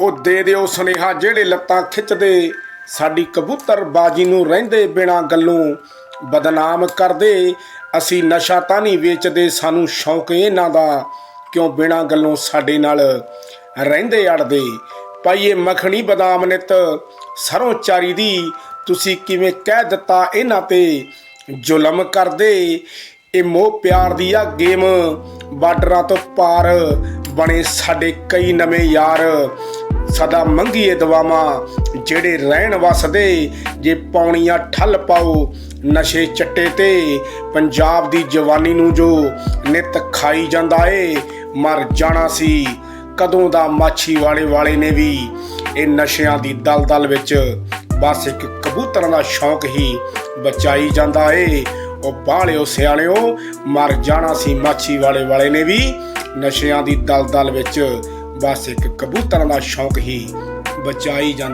ਉਹ ਦੇ ਦਿਓ ਸੁਨੇਹਾ ਜਿਹੜੇ ਲੱਤਾਂ ਖਿੱਚਦੇ। ਸਾਡੀ ਕਬੂਤਰ ਬਾਜੀ ਨੂੰ ਰਹਿੰਦੇ ਬਿਨਾ ਗੱਲੋਂ ਬਦਨਾਮ ਕਰਦੇ। ਅਸੀਂ ਨਸ਼ਾ ਤਾਂ ਨਹੀਂ ਵੇਚਦੇ, ਸਾਨੂੰ ਸ਼ੌਕ ਇਹਨਾਂ ਦਾ। ਕਿਉਂ ਬਿਨਾ ਗੱਲੋਂ ਸਾਡੇ ਨਾਲ ਰਹਿੰਦੇ ਅੜਦੇ? ਪਾਈਏ ਮੱਖਣੀ ਬਦਾਮ ਨਿਤ ਸਰੋਂ ਚਾਰੀ ਦੀ। ਤੁਸੀਂ ਕਿਵੇਂ ਕਹਿ ਦਿੱਤਾ ਇਹਨਾਂ ਤੇ ਜ਼ੁਲਮ ਕਰਦੇ? ਇਹ ਮੋਹ ਪਿਆਰ ਦੀ ਆ ਗੇਮ। ਬਾਰਡਰਾਂ ਤੋਂ ਪਾਰ ਬਣੇ ਸਾਡੇ ਕਈ ਨਵੇਂ ਯਾਰ। ਸਦਾ ਮੰਗੀਏ ਦਵਾਵਾਂ ਜਿਹੜੇ ਰਹਿਣ ਵਸਦੇ, ਜੇ ਪੌਣੀਆਂ ਠੱਲ ਪਾਓ, ਨਸ਼ੇ ਚੱਟੇ ਤੇ, ਪੰਜਾਬ ਦੀ ਜਵਾਨੀ ਨੂੰ ਜੋ ਨਿਤ ਖਾਈ ਜਾਂਦਾ ਏ, ਮਰ ਜਾਣਾ ਸੀ, ਕਦੋਂ ਦਾ ਮਾਛੀ ਵਾਲੇ ਵਾਲੇ ਨੇ ਵੀ, ਇਹ ਨਸ਼ਿਆਂ ਦੀ ਦਲਦਲ ਵਿੱਚ, ਬਸ ਇੱਕ ਕਬੂਤਰਾਂ ਦਾ ਸ਼ੌਂਕ ਹੀ ਬਚਾਈ ਜਾਂਦਾ ਏ। ਉਹ ਬਾਹਲਿਓ ਸਿਆਣਿਓ ਮਰ ਜਾਣਾ ਸੀ ਮਾਛੀ ਵਾਲੇ ਵਾਲੇ ਨੇ ਵੀ, ਨਸ਼ਿਆਂ ਦੀ ਦਲਦਲ ਵਿੱਚ ਬਸ ਇੱਕ ਕਬੂਤਰਾਂ ਦਾ ਸ਼ੌਂਕ ਹੀ ਬਚਾਈ ਜਾਂਦਾ